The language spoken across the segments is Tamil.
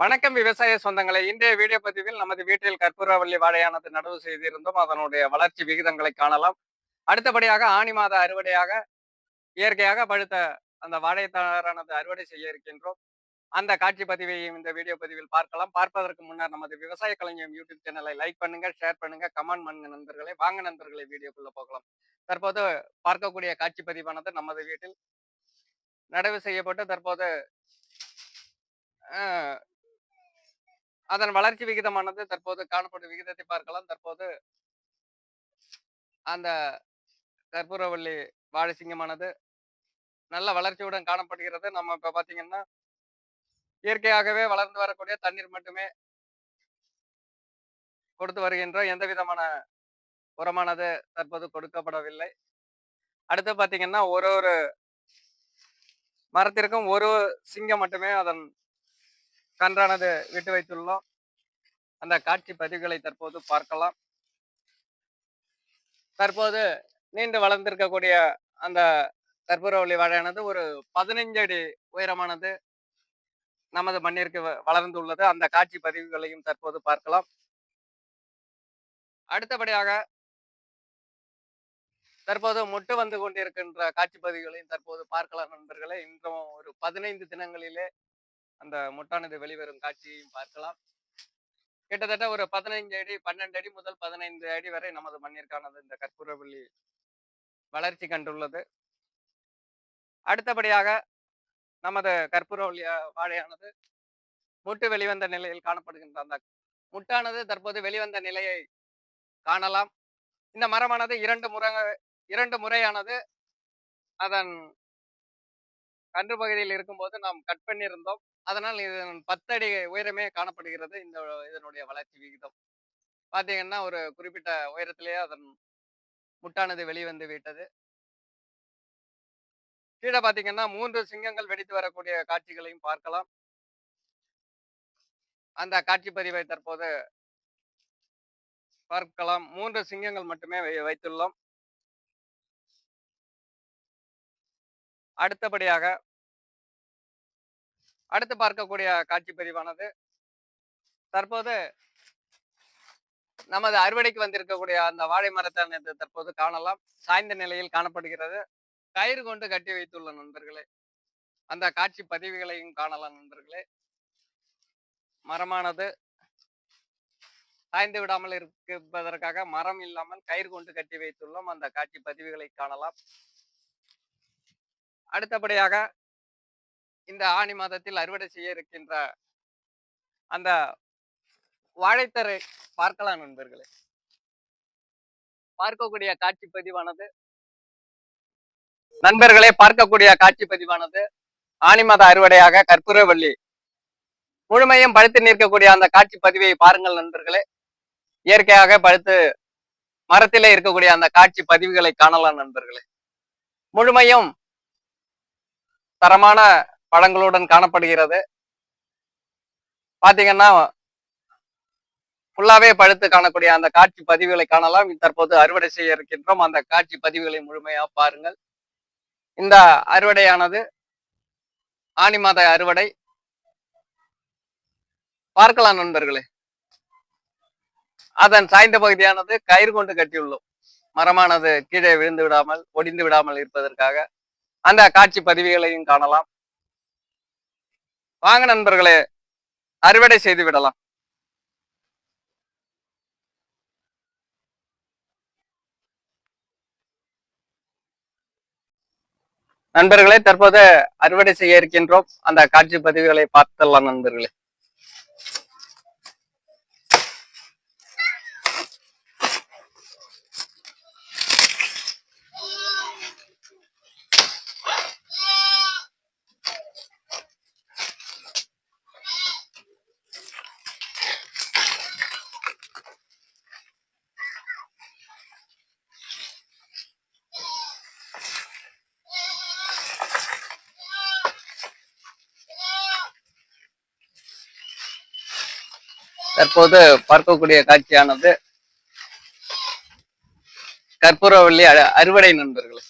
வணக்கம் விவசாய சொந்தங்களை. இன்றைய வீடியோ பதிவில் நமது வீட்டில் கற்பூரவள்ளி வாழையானது நடவு செய்திருந்தோம். அதனுடைய வளர்ச்சி விகிதங்களை காணலாம். அடுத்தபடியாக ஆணி மாத அறுவடையாக இயற்கையாக பழுத்த அந்த வாழைத்தாரானது அறுவடை செய்ய இருக்கின்றோம். அந்த காட்சி பதிவையும் இந்த வீடியோ பதிவில் பார்க்கலாம். பார்ப்பதற்கு முன்னர் நமது விவசாய கலைஞர் யூடியூப் சேனலை லைக் பண்ணுங்க ஷேர் பண்ணுங்க கமெண்ட் பண்ணுங்க நண்பர்களை. வாங்க நண்பர்களை வீடியோக்குள்ள போகலாம். தற்போது பார்க்கக்கூடிய காட்சி பதிவானது நமது வீட்டில் நடவு செய்யப்பட்டு தற்போது அதன் வளர்ச்சி விகிதமானது தற்போது காணப்படும் விகிதத்தை பார்க்கலாம். தற்போது அந்த கற்பூரவள்ளி வாழை சிங்கமானது நல்ல வளர்ச்சியுடன் காணப்படுகிறது. நம்ம இப்ப பாத்தீங்கன்னா இயற்கையாகவே வளர்ந்து வரக்கூடிய தண்ணீர் மட்டுமே கொடுத்து வருகின்றோம் எந்த விதமான உரமானது தற்போது கொடுக்கப்படவில்லை. அடுத்து பாத்தீங்கன்னா ஒரு ஒரு மரத்திற்கும் ஒரு சிங்கம் மட்டுமே அதன் கன்றானது விட்டு வைத்துள்ளோம். அந்த காட்சி பதிவுகளை தற்போது பார்க்கலாம். தற்போது நீண்டு வளர்ந்திருக்கக்கூடிய அந்த கற்பூரவள்ளி வாழையானது ஒரு பதினைஞ்சு அடி உயரமானது நமது மண்ணிற்கு வ- வளர்ந்துள்ளது. அந்த காட்சி பதிவுகளையும் தற்போது பார்க்கலாம். அடுத்தபடியாக தற்போது முட்டு வந்து கொண்டிருக்கின்ற காட்சி பதிவுகளையும் தற்போது பார்க்கலாம் நண்பர்களே. இன்றும் ஒரு பதினைந்து தினங்களிலே அந்த முட்டானது வெளிவரும் காட்சியையும் பார்க்கலாம். கிட்டத்தட்ட ஒரு பதினைஞ்சு அடி பன்னெண்டு அடி முதல் பதினைந்து அடி வரை நமது மண்ணிற்கானது இந்த கற்பூரவள்ளி வளர்ச்சி கண்டுள்ளது. அடுத்தபடியாக நமது கற்பூரவள்ளி வாழையானது முட்டு வெளிவந்த நிலையில் காணப்படுகின்ற அந்த முட்டானது தற்போது வெளிவந்த நிலையை காணலாம். இந்த மரமானது இரண்டு முறை இரண்டு முறையானது அதன் கன்று பகுதியில் இருக்கும்போது நாம் கட் பண்ணியிருந்தோம். அதனால் இதன் பத்தடி உயரமே காணப்படுகிறது இந்த இதனுடைய வளர்ச்சி விகிதம். பார்த்தீங்கன்னா ஒரு குறிப்பிட்ட உயரத்திலேயே அதன் முட்டானது வெளிவந்து விட்டது. கீழே பார்த்தீங்கன்னா மூன்று சிங்கங்கள் வெடித்து வரக்கூடிய காட்சிகளையும் பார்க்கலாம். அந்த காட்சி பதிவை தற்போது பார்க்கலாம். மூன்று சிங்கங்கள் மட்டுமே வை- வைத்துள்ளோம். அடுத்தபடியாக அடுத்து பார்க்கக்கூடிய காட்சி பதிவானது தற்போது நமது அறுவடைக்கு வந்திருக்கக்கூடிய அந்த வாழை மரத்தை தற்போது காணலாம். சாய்ந்த நிலையில் காணப்படுகிறது. கயிறு கொண்டு கட்டி வைத்துள்ள நண்பர்களே அந்த காட்சி பதிவுகளையும் காணலாம் நண்பர்களே. மரமானது சாய்ந்து விடாமல் இருப்பதற்காக மரம் இல்லாமல் கயிறு கொண்டு கட்டி வைத்துள்ளோம். அந்த காட்சி பதிவுகளை காணலாம். அடுத்தபடியாக இந்த ஆணி மாதத்தில் அறுவடை செய்ய இருக்கின்ற அந்த வாழைத்தரை பார்க்கலாம் நண்பர்களே. பார்க்கக்கூடிய காட்சி பதிவானது. நண்பர்களே பார்க்கக்கூடிய காட்சி பதிவானது ஆணி மாத அறுவடையாக கற்பூரவள்ளி. முழுமையும் பழுத்து நிற்கக்கூடிய அந்த காட்சி பதிவை பாருங்கள் நண்பர்களே. இயற்கையாக பழுத்து மரத்திலே இருக்கக்கூடிய அந்த காட்சி பதிவுகளை காணலாம் நண்பர்களே. முழுமையும் தரமான பழங்களுடன் காணப்படுகிறது. பாத்தீங்கன்னா ஃபுல்லாவே பழுத்து காணக்கூடிய அந்த காட்சி பதிவுகளை காணலாம். தற்போது அறுவடை செய்ய இருக்கின்றோம். அந்த காட்சி பதிவுகளை முழுமையா பாருங்கள். இந்த அறுவடையானது ஆணி மாத அறுவடை. பார்க்கலாம் நண்பர்களே. அதன் சாய்ந்த பகுதியானது கயிறு கொண்டு கட்டியுள்ளோம். மரமானது கீழே விழுந்து விடாமல் ஒடிந்து விடாமல் இருப்பதற்காக. அந்த காட்சி பதிவுகளையும் காணலாம். வாங்க நண்பர்களே அறுவடை செய்து விடலாம். நண்பர்களே தற்போது அறுவடை செய்ய இருக்கின்றோம். அந்த காட்சி பதிவுகளை பார்த்தலாம் நண்பர்களே. தற்போது பார்க்கக்கூடிய காட்சியானது கற்பூரவள்ளி அ- அறுவடை நண்பர்களே.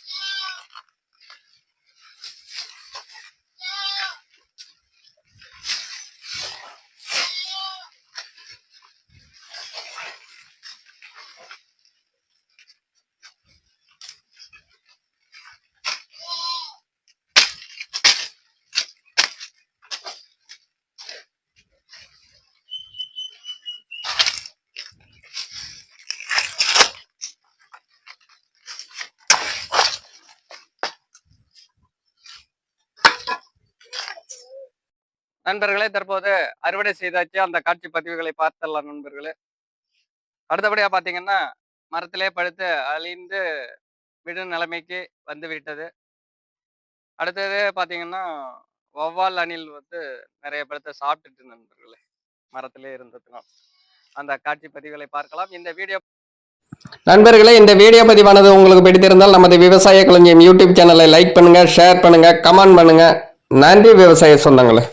நண்பர்களே தற்போது அறுவடை செய்தாச்சு. அந்த காட்சி பதிவுகளை பார்த்தலாம் நண்பர்களே. அடுத்தபடியா பாத்தீங்கன்னா மரத்திலே பழுத்து அழிந்து விடும் நிலைமைக்கு வந்து விட்டது அடுத்தது பாத்தீங்கன்னா வவ்வால் அணில் வந்து நிறைய பழத்தை சாப்பிட்டுட்டு நண்பர்களே மரத்திலே இருந்ததுனால். அந்த காட்சி பதிவுகளை பார்க்கலாம். இந்த வீடியோ நண்பர்களே இந்த வீடியோ பதிவானது உங்களுக்கு பிடித்திருந்தால் நமது விவசாய கலைஞம் யூடியூப் சேனலை லைக் பண்ணுங்க ஷேர் பண்ணுங்க கமெண்ட் பண்ணுங்க. நன்றி விவசாய சொந்தங்களே.